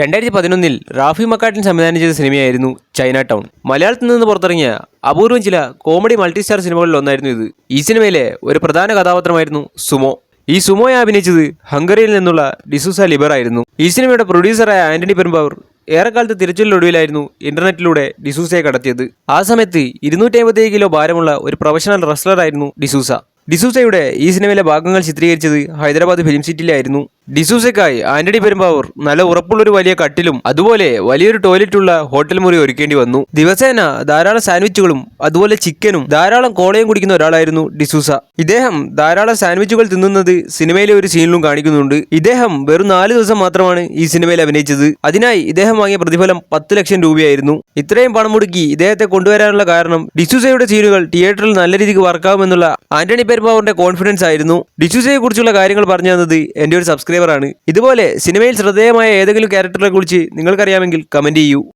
രണ്ടായിരത്തി പതിനൊന്നിൽ റാഫി മക്കാട്ടിൻ സംവിധാനം ചെയ്ത സിനിമയായിരുന്നു ചൈന ടൗൺ. മലയാളത്തിൽ നിന്ന് പുറത്തിറങ്ങിയ അപൂർവം ചില കോമഡി മൾട്ടി സ്റ്റാർ സിനിമകളിൽ ഒന്നായിരുന്നു ഇത്. ഈ സിനിമയിലെ ഒരു പ്രധാന കഥാപാത്രമായിരുന്നു സുമോ. ഈ സുമോയെ അഭിനയിച്ചത് ഹംഗറിയിൽ നിന്നുള്ള ഡിസൂസ ലിബർ ആയിരുന്നു. ഈ സിനിമയുടെ പ്രൊഡ്യൂസറായ ആന്റണി പെരുമ്പാവൂർ ഏറെക്കാലത്ത് തിരച്ചിലൊടുവിലായിരുന്നു ഇന്റർനെറ്റിലൂടെ ഡിസൂസയെ കടത്തിയത്. ആ സമയത്ത് ഇരുന്നൂറ്റി അമ്പത്തേഴ് കിലോ ഭാരമുള്ള ഒരു പ്രൊഫഷണൽ റെസ്ലറായിരുന്നു ഡിസൂസ. ഡിസൂസയുടെ ഈ സിനിമയിലെ ഭാഗങ്ങൾ ചിത്രീകരിച്ചത് ഹൈദരാബാദ് ഫിലിം സിറ്റിയിലായിരുന്നു. ഡിസൂസയ്ക്കായി ആന്റണി പെരുമ്പാവൂർ നല്ല ഉറപ്പുള്ളൊരു വലിയ കട്ടിലും അതുപോലെ വലിയൊരു ടോയ്ലറ്റുള്ള ഹോട്ടൽ മുറി ഒരുക്കേണ്ടി വന്നു. ദിവസേന ധാരാളം സാൻഡ്വിച്ചുകളും അതുപോലെ ചിക്കനും ധാരാളം കോളയും കുടിക്കുന്ന ഒരാളായിരുന്നു ഡിസൂസ. ഇദ്ദേഹം ധാരാളം സാൻഡ്വിച്ചുകൾ തിന്നുന്നത് സിനിമയിലെ ഒരു സീനിലും കാണിക്കുന്നുണ്ട്. ഇദ്ദേഹം വെറും നാല് ദിവസം മാത്രമാണ് ഈ സിനിമയിൽ അഭിനയിച്ചത്. അതിനായി ഇദ്ദേഹം വാങ്ങിയ പ്രതിഫലം പത്ത് ലക്ഷം രൂപയായിരുന്നു. ഇത്രയും പണം മുടക്കി ഇദ്ദേഹത്തെ കൊണ്ടുവരാനുള്ള കാരണം ഡിസൂസയുടെ സീനുകൾ തിയേറ്ററിൽ നല്ല രീതിക്ക് വർക്കാവുമെന്നുള്ള ആന്റണി പെരുമ്പാവൂറിന്റെ കോൺഫിഡൻസ് ആയിരുന്നു. ഡിസൂസയെ കുറിച്ചുള്ള കാര്യങ്ങൾ പറഞ്ഞു തന്നത് എന്റെ ഒരു സബ്സ്ക്രൈബറാണ് ഇതുപോലെ സിനിമയിൽ ശ്രദ്ധേയമായ ഏതെങ്കിലും ക്യാരക്ടറെ കുറിച്ച് നിങ്ങൾക്കറിയാമെങ്കിൽ കമന്റ് ചെയ്യൂ.